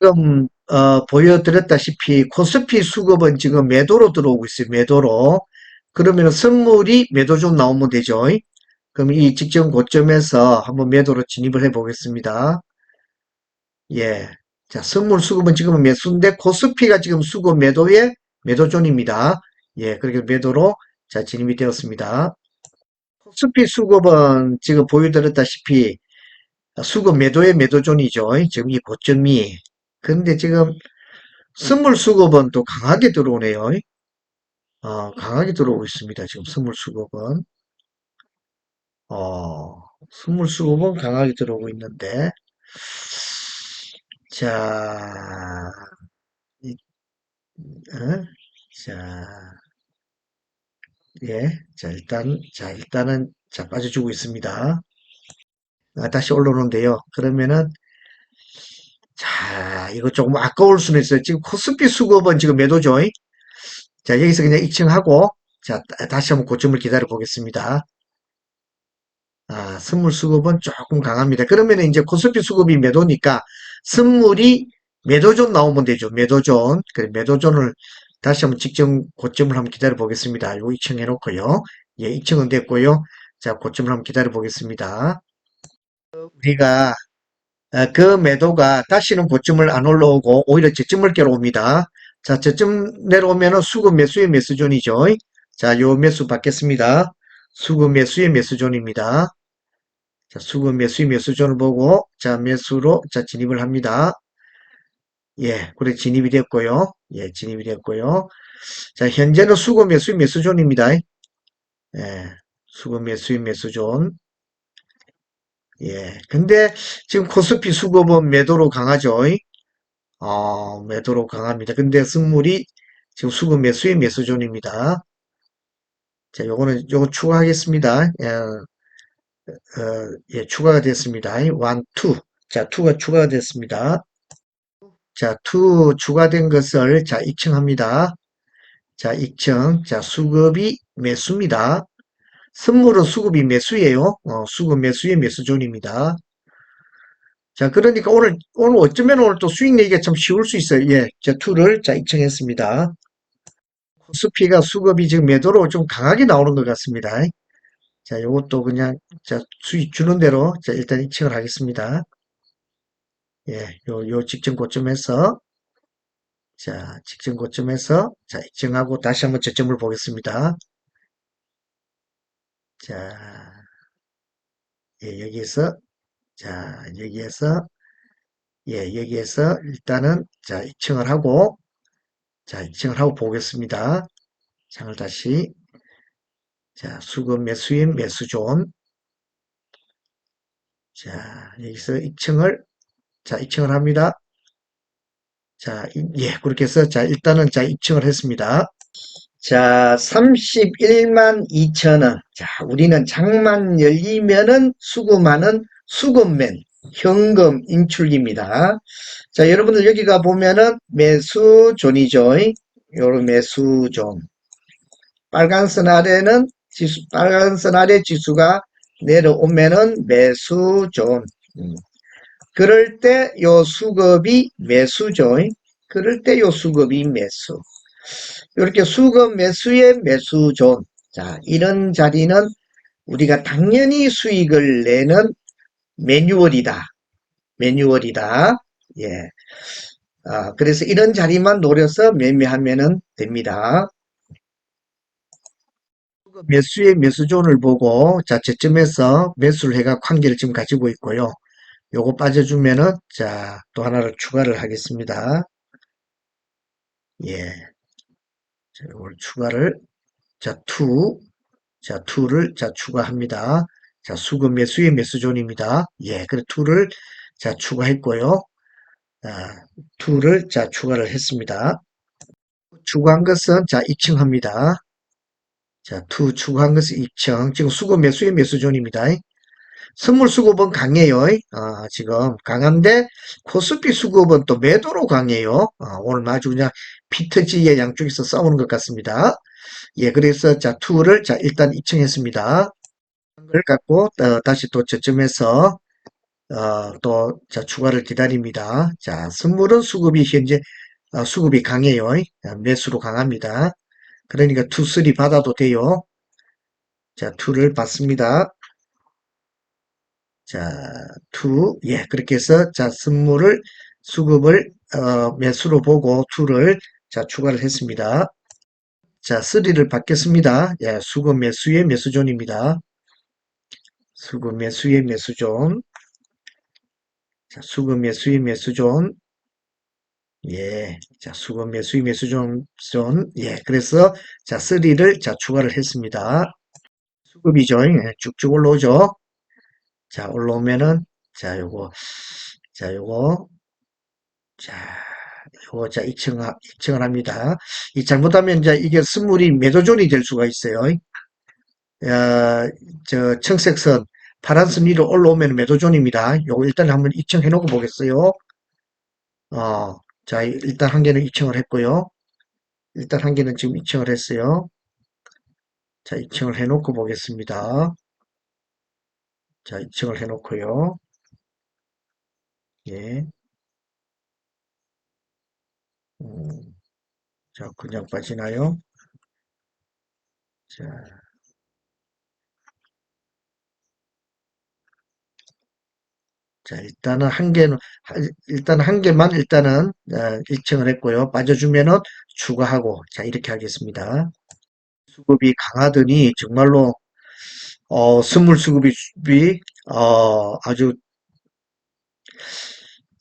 지금 어, 보여드렸다시피 코스피 수급은 지금 매도로 들어오고 있어요. 매도로. 그러면 선물이 매도 좀 나오면 되죠. 그럼 이 직전 고점에서 한번 매도로 진입을 해 보겠습니다. 예. 자, 선물 수급은 지금은 매수인데 코스피가 지금 수급 매도의 매도존입니다. 예, 그렇게 매도로 자, 진입이 되었습니다. 코스피 수급은 지금 보여드렸다시피 수급 매도의 매도존이죠. 지금 이 고점이. 근데 지금 선물 수급은 또 강하게 들어오네요. 어, 강하게 들어오고 있습니다. 지금 선물 수급은. 어, 선물 수급은 강하게 들어오고 있는데. 자, 이, 어? 자, 예. 자, 일단, 자, 일단은, 자, 빠져주고 있습니다. 아, 다시 올라오는데요. 그러면은, 자, 이거 조금 아까울 수는 있어요. 지금 코스피 수급은 지금 매도죠. 자, 여기서 그냥 익층하고, 자, 다- 다시 한번 고점을 기다려 보겠습니다. 아, 선물 수급은 조금 강합니다. 그러면 이제 코스피 수급이 매도니까 선물이 매도존 나오면 되죠. 매도존. 그래, 매도존을 다시 한번 직전 고점을 한번 기다려 보겠습니다. 요 2층 해놓고요. 예, 2층은 됐고요. 자, 고점을 한번 기다려 보겠습니다. 우리가 어, 그 매도가 다시는 고점을 안 올라오고 오히려 저점을 깨러옵니다. 자, 저점 내려오면은 수급 매수의 매수존이죠. 자, 요 매수 받겠습니다. 수급 매수의 매수존입니다. 자, 수급 매수의 매수존을 보고 자, 매수로 자, 진입을 합니다. 예, 그래 진입이 됐고요. 예, 진입이 됐고요. 자, 현재는 수급 매수의 매수존입니다. 예, 수급 매수의 매수존. 예, 근데 지금 코스피 수급은 매도로 강하죠. 어, 매도로 강합니다. 근데 승물이 지금 수급 매수의 매수존입니다. 자, 요거는, 요거 추가하겠습니다. 예, 어, 예, 추가가 됐습니다. 1, 2. 자, 2가 추가가 됐습니다. 자, 2 추가된 것을, 자, 입증합니다. 자, 입증. 자, 수급이 매수입니다. 선물은 수급이 매수예요. 어, 수급 매수의 매수존입니다. 자, 그러니까 오늘, 오늘 어쩌면 오늘 또 수익 내기가 참 쉬울 수 있어요. 예, 자, 2를 자, 입증했습니다. 코스피가 수급이 지금 매도로 좀 강하게 나오는 것 같습니다. 자, 요것도 그냥, 자, 수익 주는 대로, 자, 일단 입증을 하겠습니다. 예, 요, 요 직전 고점에서, 자, 직전 고점에서, 자, 입증하고 다시 한번 저점을 보겠습니다. 자, 예, 여기에서, 자, 여기에서, 예, 여기에서 일단은, 자, 입증을 하고, 자, 입증을 하고 보겠습니다. 장을 다시, 자, 수급 매수인 매수존, 자, 여기서 입증을, 자, 입증을 합니다. 자, 이- 예, 그렇게 해서, 자, 일단은, 자, 입증을 했습니다. 자, 31만 2천원. 자, 우리는 장만 열리면은 수금하는 수금맨, 현금 인출기입니다. 자, 여러분들 여기가 보면은 매수존이죠. 요런 매수존. 빨간 선 아래는 지수, 빨간 선 아래 지수가 내려오면은 매수존. 음. 그럴 때 요 수급이 매수죠. 그럴 때 요 수급이 매수. 이렇게 수급 매수의 매수존. 자, 이런 자리는 우리가 당연히 수익을 내는 매뉴얼이다. 매뉴얼이다. 예. 아, 그래서 이런 자리만 노려서 매매하면 됩니다. 매수의 매수존을 보고, 자, 저점에서 매수를 해가 관계를 지금 가지고 있고요. 요거 빠져주면은, 자, 또 하나를 추가를 하겠습니다. 예. 자, 이걸 추가를, 자, 2, 자, 2를, 자, 추가합니다. 자, 수급 매수의 매수존입니다. 예, 그래, 2를, 자, 추가했고요. 아, 2를, 자, 추가를 했습니다. 추가한 것은, 자, 입증합니다. 자, 2 추가한 것은 입증. 지금 수급 매수의 매수존입니다. 선물 수급은 강해요. 아, 지금 강한데 코스피 수급은 또 매도로 강해요. 아, 오늘 아주 그냥 피터지의 양쪽에서 싸우는 것 같습니다. 예, 그래서 자 2를 자 일단 입증했습니다. 그걸 갖고 어, 다시 또 저점에서 어, 또, 자, 추가를 기다립니다. 자, 선물은 수급이 현재, 어, 수급이 강해요. 어, 매수로 강합니다. 그러니까 투, 쓰리 받아도 돼요. 자, 투를 받습니다. 자, 투, 예, 그렇게 해서, 자, 선물을, 수급을, 어, 매수로 보고 투를, 자, 추가를 했습니다. 자, 쓰리를 받겠습니다. 예, 수급 매수의 매수존입니다. 수급 매수의 매수존. 자, 수급 매수의 매수존. 예, 자, 수급 매수의 매수존, 존. 예, 그래서, 자, 쓰리를, 자, 추가를 했습니다. 수급이죠. 예, 쭉쭉 올라오죠. 자, 올라오면은, 자, 요거, 자, 요거, 자, 요거, 자, 입증, 입증을 합니다. 이 잘못하면, 이제 이게 선물이 매도존이 될 수가 있어요. 어, 저, 청색선, 파란 선 위로 올라오면 매도존입니다. 요거 일단 한번 입증해 놓고 보겠어요. 어, 자, 일단 한 개는 입증을 했고요. 일단 한 개는 지금 입증을 했어요. 자, 입증을 해 놓고 보겠습니다. 자, 입증을 해 놓고요. 예. 음, 자, 그냥 빠지나요? 자, 자, 일단은 한 개는, 한- 일단 한 개만 일단은, 어, 일정을 했고요. 빠져주면은 추가하고, 자, 이렇게 하겠습니다. 수급이 강하더니 정말로, 어, 선물 수급이, 어, 아주,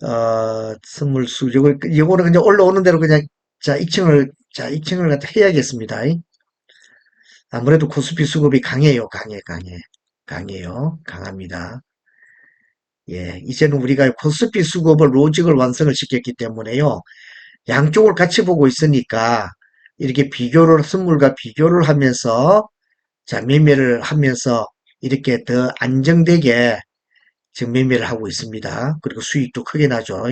어, 선물 수, 요거, 요거는 그냥 올라오는 대로 그냥, 자, 입증을, 자, 입증을 갖다 해야겠습니다. 아무래도 코스피 수급이 강해요. 강해, 강해. 강해요. 강합니다. 예, 이제는 우리가 코스피 수급을 로직을 완성을 시켰기 때문에요. 양쪽을 같이 보고 있으니까 이렇게 비교를 선물과 비교를 하면서 자 매매를 하면서 이렇게 더 안정되게 지금 매매를 하고 있습니다. 그리고 수익도 크게 나죠.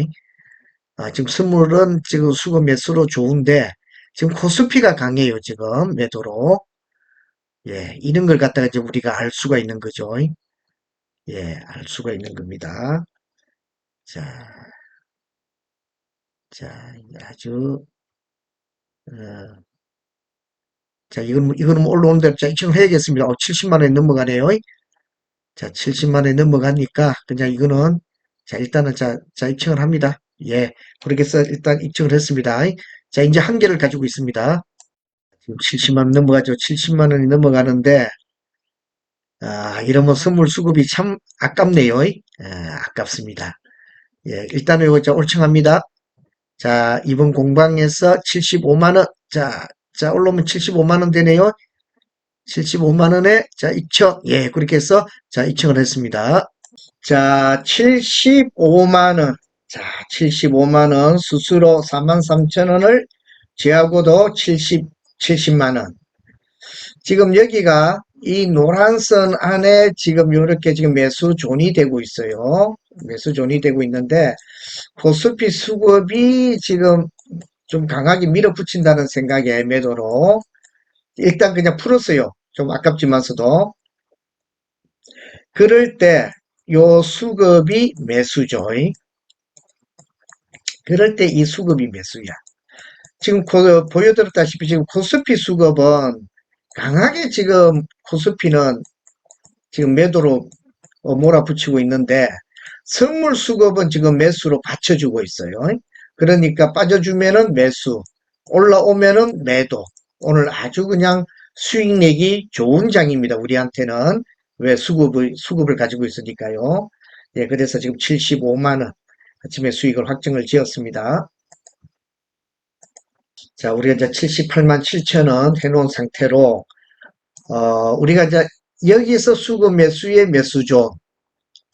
아, 지금 선물은 지금 수급 매수로 좋은데 지금 코스피가 강해요. 지금 매도로 예 이런 걸 갖다가 이제 우리가 알 수가 있는 거죠. 예, 알 수가 있는 겁니다. 자, 자, 아주 어, 자, 이건, 이거는 뭐 올라오는 대로 자, 입증을 해야겠습니다. 어, 70만원이 넘어가네요. 자, 70만원이 넘어가니까, 그냥 이거는, 자, 일단은 자, 자, 입증을 합니다. 예. 그렇게 해서 일단 입증을 했습니다. 자, 이제 한 개를 가지고 있습니다. 지금 70만원 넘어가죠. 70만원이 넘어가는데, 아, 이러면 선물 수급이 참 아깝네요. 아, 아깝습니다. 예, 일단은 이거 자, 올청합니다. 자, 이번 공방에서 75만원. 자, 자, 올라오면 75만원 되네요. 75만원에, 자, 입청. 예, 그렇게 해서, 자, 입청을 했습니다. 자, 75만원. 자, 75만원 수수료 43,000원을 제하고도 70, 70만원. 지금 여기가 이 노란선 안에 지금 이렇게 지금 매수존이 되고 있어요. 매수존이 되고 있는데, 코스피 수급이 지금 좀 강하게 밀어붙인다는 생각에 매도로 일단 그냥 풀었어요. 좀 아깝지만서도 그럴 때 요 수급이 매수죠. 그럴 때 이 수급이 매수야. 지금 그 보여드렸다시피 지금 코스피 수급은 강하게 지금 코스피는 지금 매도로 어, 몰아붙이고 있는데 선물 수급은 지금 매수로 받쳐주고 있어요. 그러니까 빠져주면은 매수, 올라오면은 매도. 오늘 아주 그냥 수익 내기 좋은 장입니다. 우리한테는. 왜 수급을, 수급을 가지고 있으니까요. 예, 그래서 지금 75만원 아침에 수익을 확정을 지었습니다. 자, 우리가 이제 78만 7천원 해놓은 상태로, 어, 우리가 이제 여기서 수급 매수의 매수죠.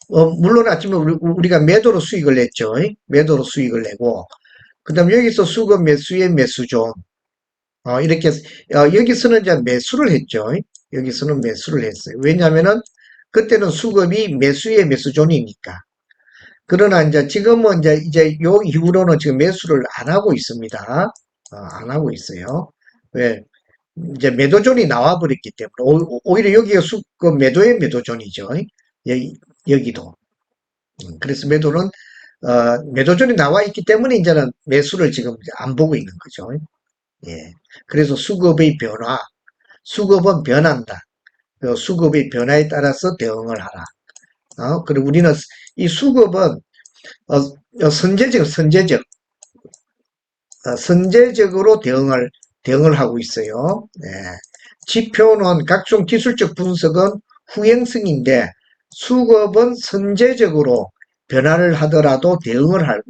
어, 물론 아침에 우리, 가 매도로 수익을 냈죠. 매도로 수익을 내고, 그 다음 여기서 수급 매수의 매수죠. 어, 이렇게, 어, 여기서는 이제 매수를 했죠. 여기서는 매수를 했어요. 왜냐면은 그때는 수급이 매수의 매수존이니까. 그러나 이제 지금은 이제, 이제 요 이후로는 지금 매수를 안 하고 있습니다. 어, 안 하고 있어요. 왜? 이제 매도존이 나와버렸기 때문에. 오, 히려 여기가 수급 매도의 매도존이죠. 여기, 여기도. 음, 그래서 매도는 어, 매도존이 나와 있기 때문에 이제는 매수를 지금 안 보고 있는 거죠. 예. 그래서 수급의 변화, 수급은 변한다. 그 수급의 변화에 따라서 대응을 하라. 어, 그리고 우리는 이 수급은 어, 어, 선제적, 선제적, 어, 선제적으로 대응을 대응을 하고 있어요. 예. 지표는 각종 기술적 분석은 후행성인데 수급은 선제적으로 변화를 하더라도 대응을 할,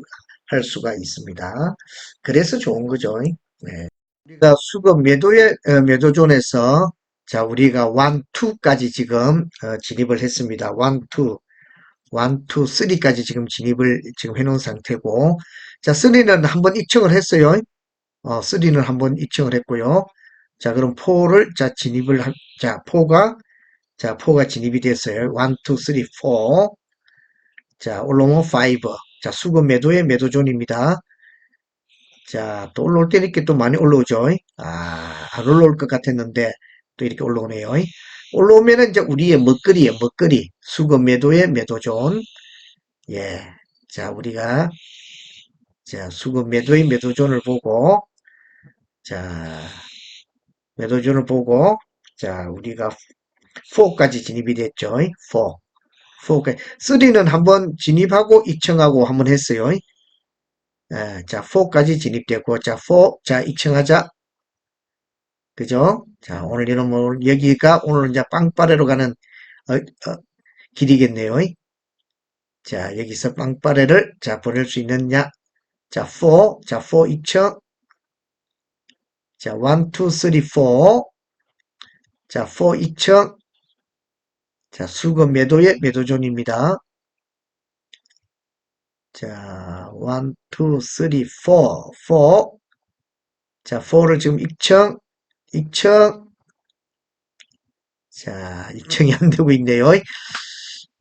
할 수가 있습니다. 그래서 좋은 거죠. 네. 우리가 수급 매도의 어, 매도존에서 자 우리가 1, 2까지 지금 어, 진입을 했습니다. 1, 2, 1, 2, 3까지 지금 진입을 지금 해놓은 상태고 자 3는 한번 입청을 했어요. 어, 3는 한번 입청을 했고요. 자 그럼 4를 자 진입을 한, 자 4가 자 4가 진입이 됐어요. 1, 2, 3, 4 자, 올라오면 5. 자, 수급 매도의 매도존입니다. 자, 또 올라올 때 이렇게 또 많이 올라오죠. 아, 안 올라올 것 같았는데 또 이렇게 올라오네요. 올라오면은 이제 우리의 먹거리에 먹거리. 수급 매도의 매도존. 예. 자, 우리가 자, 수급 매도의 매도존을 보고 자, 매도존을 보고 자, 우리가 4까지 진입이 됐죠. 4. 4까지. 3는 한번 진입하고 이청하고 한번 했어요. 예, 자, 4까지 진입됐고, 자, 4, 자, 이청하자. 그죠? 자, 오늘 이런 뭐, 여기가 오늘 이제 빵빠레로 가는, 어, 어, 길이겠네요. 자, 여기서 빵빠레를, 자, 보낼 수 있느냐. 자, 4, 자, 4 이청. 자, 1, 2, 3, 4. 자, 4 이청. 자, 수급 매도의 매도존입니다. 자, 1, 2, 3, 4, 4. 자, 4를 지금 입청, 입청. 자, 입청이 안 되고 있네요.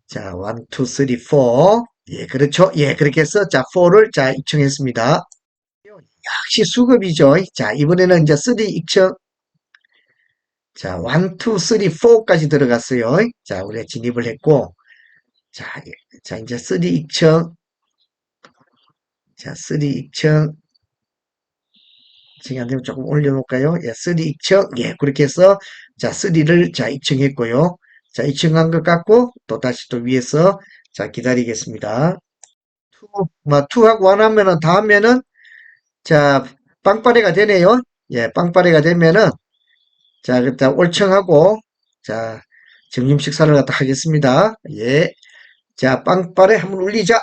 자, 1, 2, 3, 4. 예, 그렇죠. 예, 그렇게 해서, 자, 4를, 자, 입청했습니다. 역시 수급이죠. 자, 이번에는 이제 3 입청. 자, 1, 2, 3, 4까지 들어갔어요. 자, 우리가 진입을 했고, 자, 예, 자, 이제 3 입청. 자, 3 입청. 지금 안 되면 조금 올려놓을까요? 예, 3 입청. 예, 그렇게 해서, 자, 3를, 자, 입청했고요. 자, 입청한 것 같고, 또 다시 또 위에서, 자, 기다리겠습니다. 2, 뭐, 2하고 1 하면은, 다 하면은, 자, 빵빠레가 되네요. 예, 빵빠레가 되면은, 자, 그때 올청하고, 자, 점심 식사를 갖다 하겠습니다. 예. 자, 빵빠레 한번 울리자.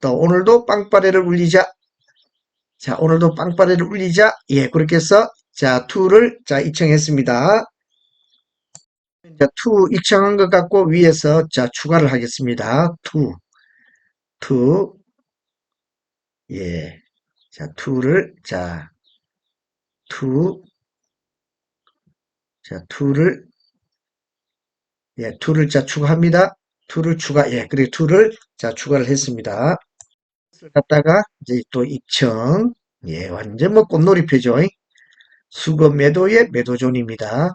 또 오늘도 빵빠레를 울리자. 자, 오늘도 빵빠레를 울리자. 예, 그렇게 해서, 자, 2를, 자, 입청했습니다. 자, 2 입청한 것 같고, 위에서, 자, 추가를 하겠습니다. 2, 2, 예. 자, 2를, 자, 2, 자, 2를, 예, 2를 자, 추가합니다. 2를 추가, 예, 그리고 2를 자, 추가를 했습니다. 갖다가 이제 또 입청, 예, 완전 뭐 꽃놀이표죠. 수급 매도의 매도존입니다.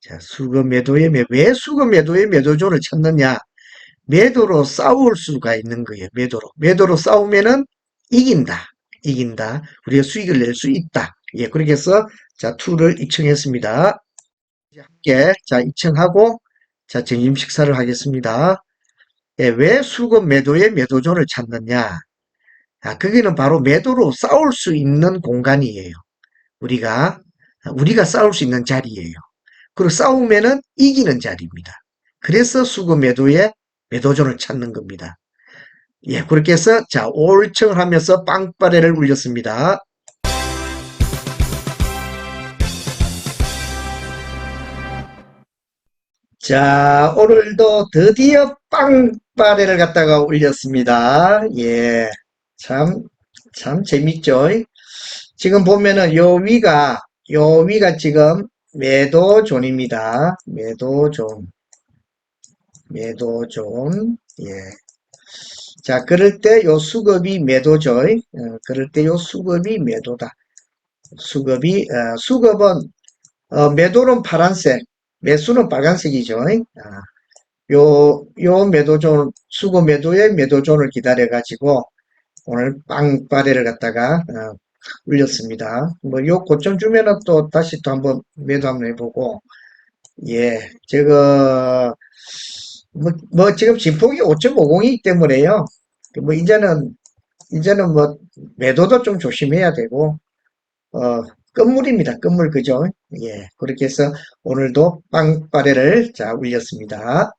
자, 수급 매도의 매, 왜 수급 매도의 매도존을 찾느냐? 매도로 싸울 수가 있는 거예요. 매도로. 매도로 싸우면은 이긴다. 이긴다. 우리가 수익을 낼 수 있다. 예, 그렇게 해서 자, 2를 입청했습니다. 이제 함께 자, 입청하고 자, 점심 식사를 하겠습니다. 예, 왜 수급 매도의 매도존을 찾느냐? 아, 거기는 바로 매도로 싸울 수 있는 공간이에요. 우리가 우리가 싸울 수 있는 자리예요. 그리고 싸우면은 이기는 자리입니다. 그래서 수급 매도의 매도존을 찾는 겁니다. 예, 그렇게 해서 자, 올청을 하면서 빵빠레를 울렸습니다. 자, 오늘도 드디어 빵빠레를 갖다가 올렸습니다. 예, 참, 참 재밌죠? 지금 보면은 요 위가, 요 위가 지금 매도존입니다. 매도존. 매도존. 예. 자, 그럴 때 요 수급이 매도죠. 어, 그럴 때 요 수급이 매도다. 수급이, 어, 수급은, 어, 매도는 파란색, 매수는 빨간색이죠. 아, 요, 요 매도존, 수급 매도의 매도존을 기다려가지고 오늘 빵빠레를 갖다가 어, 올렸습니다. 뭐 요 고점 주면은 또 다시 또 한번 매도 한번 해보고 예, 제가 뭐, 뭐 지금 진폭이 5.50이기 때문에요. 뭐 이제는 이제는 뭐 매도도 좀 조심해야 되고 어 끝물입니다. 끝물 그죠? 예, 그렇게 해서 오늘도 빵빠레를 자 올렸습니다.